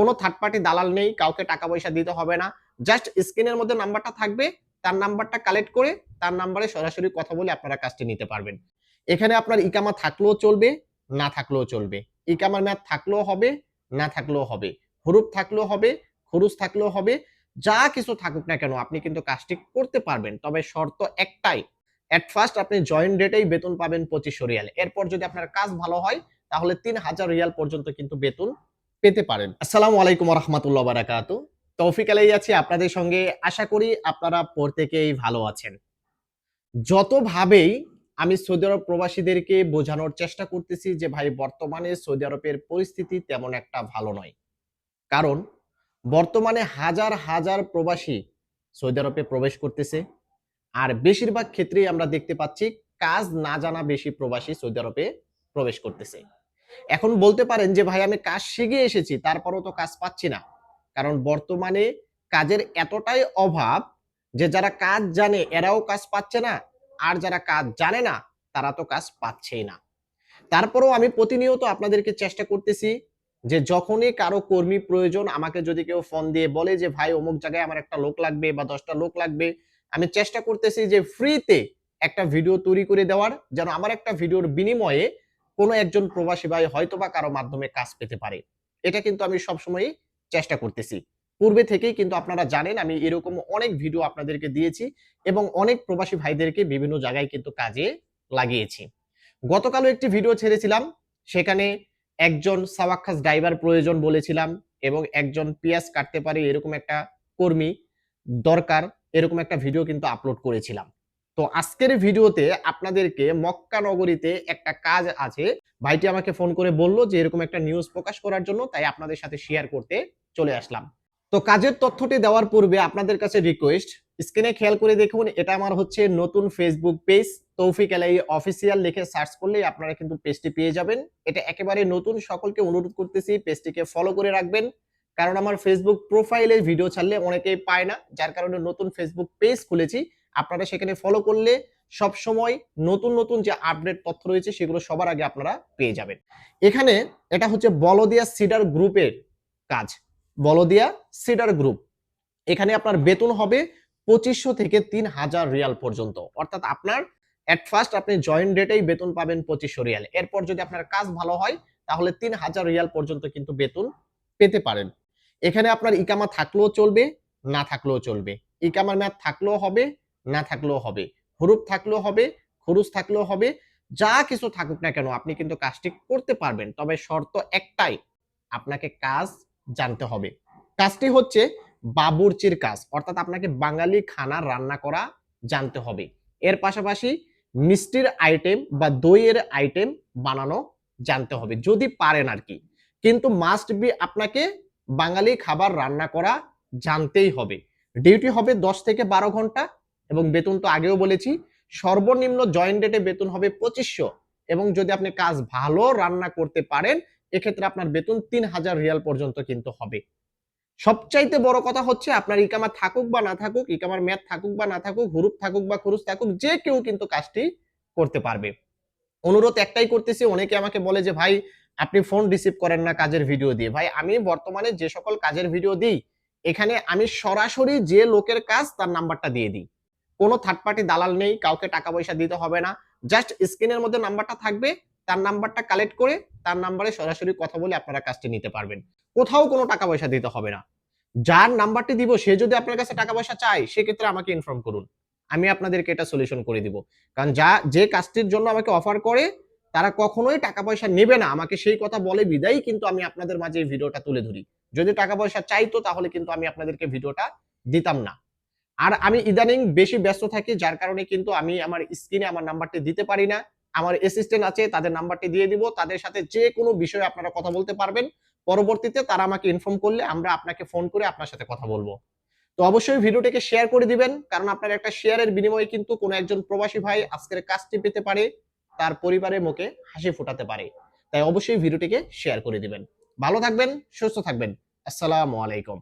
কোনো third party দালাল নেই, কাউকে টাকা পয়সা দিতে হবে না। জাস্ট স্ক্রিনের মধ্যে নাম্বারটা থাকবে, তার নাম্বারটা কালেক্ট করে তার নাম্বারে সরাসরি কথা বলে আপনারা কাজটি নিতে পারবেন। এখানে আপনার ইকামা থাকলেও চলবে, না থাকলেও চলবে। ইকামার মেয়াদ থাকলেও হবে, না থাকলেও হবে। হরুপ থাকলেও হবে খরুচ থাকলেও হবে, যা কিছু থাকুক না কেন, আপনি কিন্তু কাজটি করতে পারবেন। তবে শর্ত একটাই এট ফার্স্ট আপনি জয়েন্ট ডেটেই বেতন পাবেন পঁচিশশো রিয়াল। এরপর যদি আপনার কাজ ভালো হয়, তাহলে তিন হাজার রিয়াল পর্যন্ত কিন্তু বেতন পেতে পারেন। আসসালামু আলাইকুম রহমতুল্লাহ বারাকাতু তৌফিক আলাই আছি আপনাদের সঙ্গে। আশা করি আপনারা প্রত্যেকেই ভালো আছেন। যতভাবেই আমি সৌদি আরব প্রবাসীদেরকে বোঝানোর চেষ্টা করতেছি যে, ভাই, বর্তমানে সৌদি আরবের পরিস্থিতি তেমন একটা ভালো নয়। কারণ, বর্তমানে হাজার হাজার প্রবাসী সৌদি আরবে প্রবেশ করতেছে। আর বেশিরভাগ ক্ষেত্রেই আমরা দেখতে পাচ্ছি, কাজ না জানা বেশি প্রবাসী সৌদি আরবে প্রবেশ করতেছে। এখন বলতে পারেন যে, ভাই, আমি কাজ শিখে এসেছি, তারপরও তো কাজ পাচ্ছি না। কারণ বর্তমানে কাজের এতটাই অভাব যে, যারা কাজ জানে এরাও কাজ পাচ্ছে না, আর যারা কাজ জানে না, তারা তো কাজ পাচ্ছেই না। তারপরেও আমি প্রতিনিয়ত আপনাদেরকে চেষ্টা করতেছি যে, যখনই কারও কর্মী প্রয়োজন, আমাকে যদি কেউ ফোন দিয়ে বলে যে, ভাই, অমুক জায়গায় আমার একটা লোক লাগবে বা দশটা লোক লাগবে, আমি চেষ্টা করতেছি যে, ফ্রিতে একটা ভিডিও তৈরি করে দেওয়ার, যেন আমার একটা ভিডিওর বিনিময়ে কোনো একজন প্রবাসী ভাই হয়তো বা কারও মাধ্যমে কাজ পেতে পারে। এটা কিন্তু আমি সবসময়ই চেষ্টা করতেছি। পূর্বে থেকেই কিন্তু আপনারা জানেন, আমি এরকম অনেক ভিডিও আপনাদেরকে দিয়েছি এবং অনেক প্রবাসী ভাইদেরকে বিভিন্ন জায়গায় কিন্তু কাজে লাগিয়েছি। গতকালও একটি ভিডিও ছেড়েছিলাম, সেখানে একজন সাওয়াক্কাস ড্রাইভার প্রয়োজন বলেছিলাম এবং একজন পিয়াজ কাটতে পারে এরকম একটা কর্মী দরকার, এরকম একটা ভিডিও কিন্তু আপলোড করেছিলাম। তো আজকের ভিডিওতে আপনাদেরকে মক্কা নগরীতে একটা কাজ আছে। ভাইটি আমাকে ফোন করে বলল যে, এরকম একটা নিউজ প্রকাশ করার জন্য, তাই আপনাদের সাথে শেয়ার করতে চলে আসলাম। তো কাজের তথ্যটি দেওয়ার পূর্বে আপনাদের কাছে রিকোয়েস্ট স্ক্রিনে খেয়াল করে দেখুন, এটা আমার হচ্ছে নতুন ফেসবুক পেজ তৌফিক এলাই অফিসিয়াল লিখে সার্চ করলেই আপনারা কিন্তু পেজটি পেয়ে যাবেন। এটা একেবারে নতুন, সকলকে অনুরোধ করতেছি পেজটিকে ফলো করে রাখবেন। কারণ আমার ফেসবুক প্রোফাইলে ভিডিও ছাড়লে অনেকেই পায় না, যার কারণে নতুন ফেসবুক পেজ খুলেছি। আপনারা সেখানে ফলো করলে সব সময় নতুন নতুন যে আপডেট তথ্য রয়েছে সেগুলো সবার আগে আপনারা পেয়ে যাবেন। এখানে এটা হচ্ছে বলদিয়া সিডার গ্রুপের কাজ। বলদিয়া সিডার গ্রুপ এখানে আপনার বেতন হবে পঁচিশশো থেকে তিন হাজার রিয়াল পর্যন্ত। অর্থাৎ আপনার এট ফার্স্ট আপনি জয়েন্ট ডেটেই বেতন পাবেন পঁচিশশো রিয়াল। এরপর যদি আপনার কাজ ভালো হয়, তাহলে তিন হাজার রিয়াল পর্যন্ত কিন্তু বেতন পেতে পারেন। এখানে আপনার ইকামা থাকলেও চলবে, না থাকলেও চলবে। ইকামার মেয়াদ থাকলেও হবে না থাকলেও হবে। হরুপ থাকলেও হবে খরুচ থাকলেও হবে, যা কিছু থাকুক না কেন, আপনি কিন্তু কাজটি করতে পারবেন। তবে শর্ত একটাই, আপনাকে কাজ জানতে হবে। কাজটি হচ্ছে বাবুর্চির কাজ, অর্থাৎ আপনাকে বাঙালি খানা রান্না করা জানতে হবে। এর পাশাপাশি মিষ্টির আইটেম বা দইয়ের আইটেম বানানো জানতে হবে, যদি পারেন আর কি কিন্তু মাস্ট বি আপনাকে বাঙালি খাবার রান্না করা জানতেই হবে। ডিউটি হবে দশ থেকে বারো ঘণ্টা এবং বেতন তো আগেও বলেছি, সর্বনিম্ন জয়েন্ট ডেটে বেতন হবে পঁচিশশো। এবং যদি আপনি কাজ ভালো রান্না করতে পারেন, এক্ষেত্রে আপনার বেতন তিন হাজার রিয়াল পর্যন্ত কিন্তু হবে। সবচাইতে বড় কথা হচ্ছে আপনার ইকামা থাকুক বা না থাকুক, ইকামার মেয়াদ থাকুক বা না থাকুক, হুরুপ থাকুক বা খরুচ থাকুক, যে কেউ কিন্তু কাজটি করতে পারবে। অনুরোধ একটাই করতেছি, অনেকে আমাকে বলে যে, ভাই, আপনি ফোন রিসিভ করেন না কাজের ভিডিও দিয়ে। ভাই, আমি বর্তমানে যে সকল কাজের ভিডিও দিই, এখানে আমি সরাসরি যে লোকের কাজ তার নাম্বারটা দিয়ে দিই। কোনো থার্ড পার্টি দালাল নেই, কাউকে টাকা পয়সা দিতে হবে না। জাস্ট স্ক্রিনের মধ্যে নাম্বারটা থাকবে, তার নাম্বারটা কালেক্ট করে, তার নাম্বারে সরাসরি কথা বলে আপনারা কাজটি নিতে পারবেন। কোথাও কোনো টাকা পয়সা দিতে হবে না। যার নাম্বারটি দিব, সে যদি আপনার কাছে টাকা পয়সা চায়, সেক্ষেত্রে আমাকে ইনফর্ম করুন। আমি আপনাদেরকে এটা সলিউশন করে দিব। কারণ যা, যে কাজটির জন্য আমাকে অফার করে, তারা কখনোই টাকা পয়সা নেবে না। আমাকে সেই কথা বলে বিদায়, কিন্তু আমি আপনাদের মাঝে এই ভিডিওটা তুলে ধরি। যদি টাকা পয়সা চাইতো, তাহলে কিন্তু আমি আপনাদেরকে ভিডিওটা দিতাম না। আর আমি ইদানিং বেশি ব্যস্ত থাকি, যার কারণে কিন্তু আমি আমার স্ক্রিনে আমার নাম্বারটি দিতে পারি না। আমার অ্যাসিস্ট্যান্ট আছে, তাদের নাম্বারটি দিয়ে দিব। তাদের সাথে যে কোনো বিষয়ে আপনারা কথা বলতে পারবেন। পরবর্তীতে তারা আমাকে ইনফর্ম করলে আমরা আপনাকে ফোন করে আপনার সাথে কথা বলব। তো অবশ্যই ভিডিওটিকে শেয়ার করে দিবেন, কারণ আপনার একটা শেয়ারের বিনিময়ে কিন্তু কোনো একজন প্রবাসী ভাই আজকের কাজটি পেতে পারে, তার পরিবারের মুখে হাসি ফোটাতে পারে। তাই অবশ্যই ভিডিওটিকে শেয়ার করে দিবেন। ভালো থাকবেন, সুস্থ থাকবেন। আসসালামু আলাইকুম।